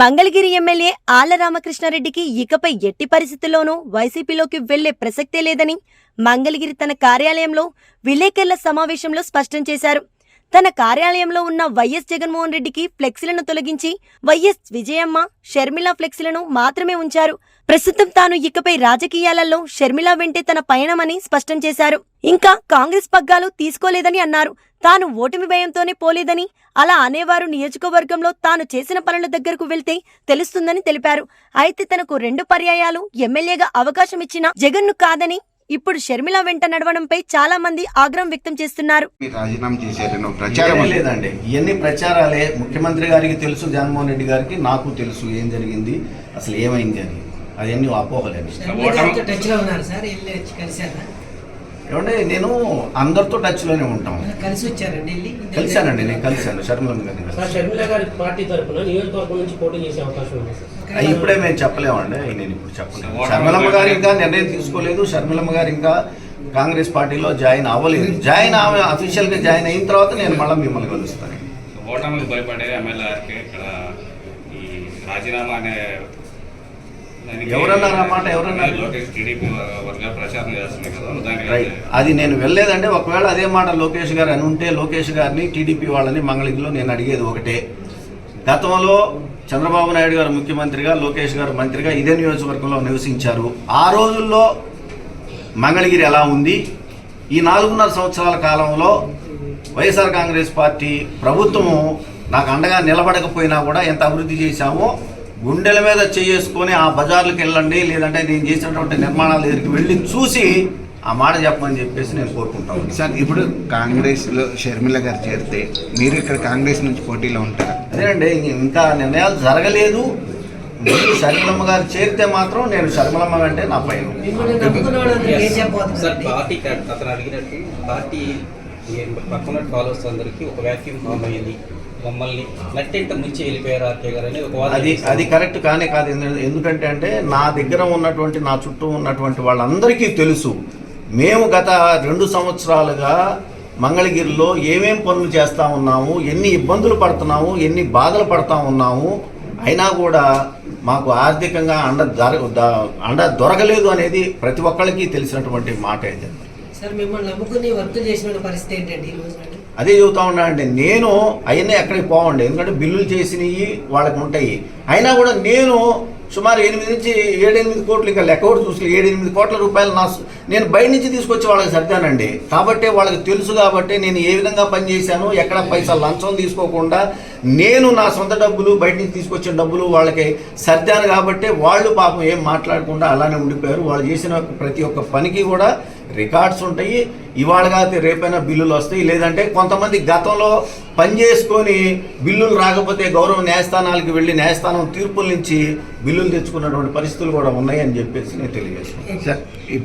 Mangalagiri MLA ఆళ్ళ రామకృష్ణారెడ్డికి ఇకపై ఎట్టి పరిస్థితుల్లోనూ వైసీపీలోకి వెళ్ళే ప్రసక్తే లేదని మంగళగిరి తన కార్యాలయంలో విలేకరుల సమావేశంలో స్పష్టం చేశారు. తన కార్యాలయంలో ఉన్న వైఎస్ జగన్మోహన్ రెడ్డికి ఫ్లెక్సీలను తొలగించి వైఎస్ విజయమ్మ షర్మిల ఫ్లెక్సీలను మాత్రమే ఉంచారు. ప్రస్తుతం తాను ఇకపై రాజకీయాలలో షర్మిల వెంటే తన పయనమని స్పష్టం చేశారు. ఇంకా కాంగ్రెస్ పగ్గాలు తీసుకోలేదని అన్నారు. తాను ఓటమి భయంతోనే పోలేదని అలా అనేవారు నియోజకవర్గంలో తాను చేసిన పనుల దగ్గరకు వెళ్తే తెలుస్తుందని తెలిపారు. అయితే తనకు రెండు పర్యాయాలు ఎమ్మెల్యేగా అవకాశం ఇచ్చిన జగన్ను కాదని ఇప్పుడు షర్మిల వెంట నడవడంపై చాలా మంది ఆగ్రహం వ్యక్తం చేస్తున్నారు. లేదండి. ఇవన్నీ ప్రచారాలే. ముఖ్యమంత్రి గారికి తెలుసు జగన్మోహన్ రెడ్డి గారికి నాకు తెలుసు ఏం జరిగింది అసలు ఏమైంది అని. అవన్నీ అపోహలేండి ఏమంటే నేను అందరితో టచ్లోనే ఉంటాం. కలిసి వచ్చారండి కలిశానండి నేను కలిశాను. శర్మలమ్మ గారిని. షర్మిల గారి పార్టీ తరఫున నియోజకవర్గం నుంచి పోటీ చేసే అవకాశం ఉంది సార్. ఇప్పుడే మేము చెప్పలేమండి నేను ఇప్పుడు చెప్పలేము శర్మలమ్మ గారు ఇంకా నిర్ణయం తీసుకోలేదు శర్మలమ్మ గారు ఇంకా కాంగ్రెస్ పార్టీలో జాయిన్ అవ్వలేదు. జాయిన్ ఆమె అఫీషియల్గా జాయిన్ అయిన తర్వాత నేను మళ్ళీ మిమ్మల్ని కలుస్తాను. ఓటమికి భయపడే ఎమ్మెల్యే ఇక్కడ ఈ రాజీనామా అనే ఎవరన్నారు ఆ మాట? ఎవరన్నారు? అది నేను వెళ్ళలేదంటే ఒకవేళ అదే మాట లోకేష్ గారు అని ఉంటే లోకేష్ గారిని టీడీపీ వాళ్ళని మంగళగిరిలో నేను అడిగేది ఒకటే గతంలో చంద్రబాబు నాయుడు గారు ముఖ్యమంత్రిగా లోకేష్ గారు మంత్రిగా ఇదే నియోజకవర్గంలో నివసించారు ఆ రోజుల్లో మంగళగిరి ఎలా ఉంది ఈ నాలుగున్నర సంవత్సరాల కాలంలో వైఎస్ఆర్ కాంగ్రెస్ పార్టీ ప్రభుత్వము నాకు అండగా నిలబడకపోయినా కూడా ఎంత అభివృద్ధి చేశామో గుండెల మీద చేసుకొని ఆ బజార్లకు వెళ్ళండి లేదంటే నేను చేసినటువంటి నిర్మాణాల దగ్గరికి వెళ్ళి చూసి ఆ మాట చెప్పమని చెప్పేసి నేను కోరుకుంటాను సార్ ఇప్పుడు కాంగ్రెస్లో షర్మిల గారు చేరితే మీరు ఇక్కడ కాంగ్రెస్ నుంచి పోటీలో ఉంటారా? అదేనండి ఇంకా నిర్ణయాలు జరగలేదు. ముందు శర్మలమ్మ గారు చేరితే మాత్రం నేను శర్మలమ్మ అంటే నా పైన పార్టీ కా- అతను అడిగినట్టు పార్టీ ఏ- పక్కన ఫాలోవర్స్ అందరికి ఒక వ్యాక్యూమ్ ఫామ్ అయ్యింది మమ్మల్ని నట్టెంట ముంచి వెళ్ళిపోయారు ఆర్కే గారు అనేది ఒక వాదన అది. అది కరెక్ట్ కానే కాదు ఎందు- ఎందుకంటే అంటే నా దగ్గర ఉన్నటువంటి నా చుట్టూ ఉన్నటువంటి వాళ్ళందరికీ తెలుసు మేము గత రెండు సంవత్సరాలుగా మంగళగిరిలో ఏమేం పనులు చేస్తూ ఉన్నాము ఎన్ని ఇబ్బందులు పడుతున్నాము ఎన్ని బాధలు పడతా ఉన్నాము అయినా కూడా మాకు ఆర్థికంగా అండ అండ దొరకలేదు అనేది ప్రతి ఒక్కళ్ళకి తెలిసినటువంటి మాట ఇది సార్ మిమ్మల్ని నమ్ముకుని వర్క్ చేసిన పరిస్థితి ఏంటండి ఈ రోజు నాడు? అదే చెబుతా ఉన్నా అంటే నేను అయినా ఎక్కడికి పోవండి. ఎందుకంటే బిల్లులు చేసినవి వాళ్ళకి ఉంటాయి. అయినా కూడా నేను సుమారు ఎనిమిది నుంచి ఏడెనిమిది కోట్లు ఇంకా లెక్క కూడా చూసుకుని ఏడెనిమిది కోట్ల రూపాయలు నా నేను బయట నుంచి తీసుకొచ్చి వాళ్ళకి సర్దానండి. కాబట్టి వాళ్ళకి తెలుసు కాబట్టి నేను ఏ విధంగా పనిచేశాను ఎక్కడ పైసా లంచం తీసుకోకుండా నేను నా సొంత డబ్బులు బయట నుంచి తీసుకొచ్చిన డబ్బులు వాళ్ళకి సర్దారు కాబట్టి వాళ్ళు పాపం ఏం మాట్లాడకుండా అలానే ఉండిపోయారు. వాళ్ళు చేసిన ప్రతి ఒక్క పనికి కూడా రికార్డ్స్ ఉంటాయి. ఇవాళ కాకపోతే రేపైనా బిల్లులు వస్తాయి. లేదంటే కొంతమంది గతంలో పని చేసుకొని బిల్లులు రాకపోతే గౌరవ న్యాయస్థానాలకు వెళ్ళి న్యాయస్థానం తీర్పుల నుంచి బిల్లులు తెచ్చుకున్నటువంటి పరిస్థితులు కూడా ఉన్నాయని చెప్పేసి నేను తెలియజేస్తున్నాను. సార్ ఇప్పుడు